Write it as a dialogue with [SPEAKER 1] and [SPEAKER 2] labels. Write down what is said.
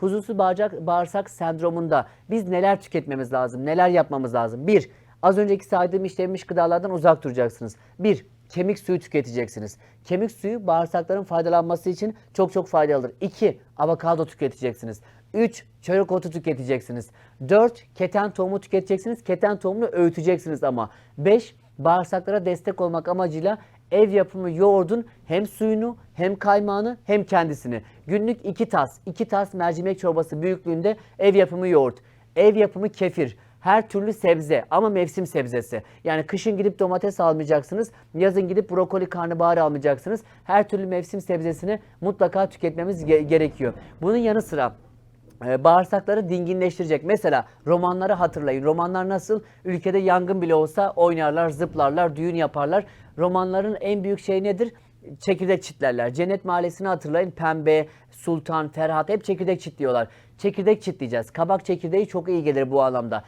[SPEAKER 1] Huzursuz bağırsak, bağırsak sendromunda biz neler tüketmemiz lazım, neler yapmamız lazım? Bir, az önceki saydığım işlenmiş gıdalardan uzak duracaksınız. Bir, kemik suyu tüketeceksiniz. Kemik suyu bağırsakların faydalanması için çok çok faydalıdır. 2. Avokado tüketeceksiniz. 3. Çörek otu tüketeceksiniz. 4. Keten tohumu tüketeceksiniz. Keten tohumunu öğüteceksiniz ama. 5. Bağırsaklara destek olmak amacıyla ev yapımı yoğurdun hem suyunu hem kaymağını hem kendisini. Günlük 2 tas, 2 tas mercimek çorbası büyüklüğünde ev yapımı yoğurt. Ev yapımı kefir, her türlü sebze ama mevsim sebzesi. Yani kışın gidip domates almayacaksınız, yazın gidip brokoli, karnabahar almayacaksınız. Her türlü mevsim sebzesini mutlaka tüketmemiz ge- gerekiyor. Bunun yanı sıra bağırsakları dinginleştirecek. Mesela romanları hatırlayın. Romanlar nasıl? Ülkede yangın bile olsa oynarlar, zıplarlar, düğün yaparlar. Romanların en büyük şey nedir? Çekirdek çitlerler. Cennet Mahallesi'ni hatırlayın. Pembe, Sultan, Ferhat hep çekirdek çitliyorlar. Çekirdek çitleyeceğiz. Kabak çekirdeği çok iyi gelir bu anlamda.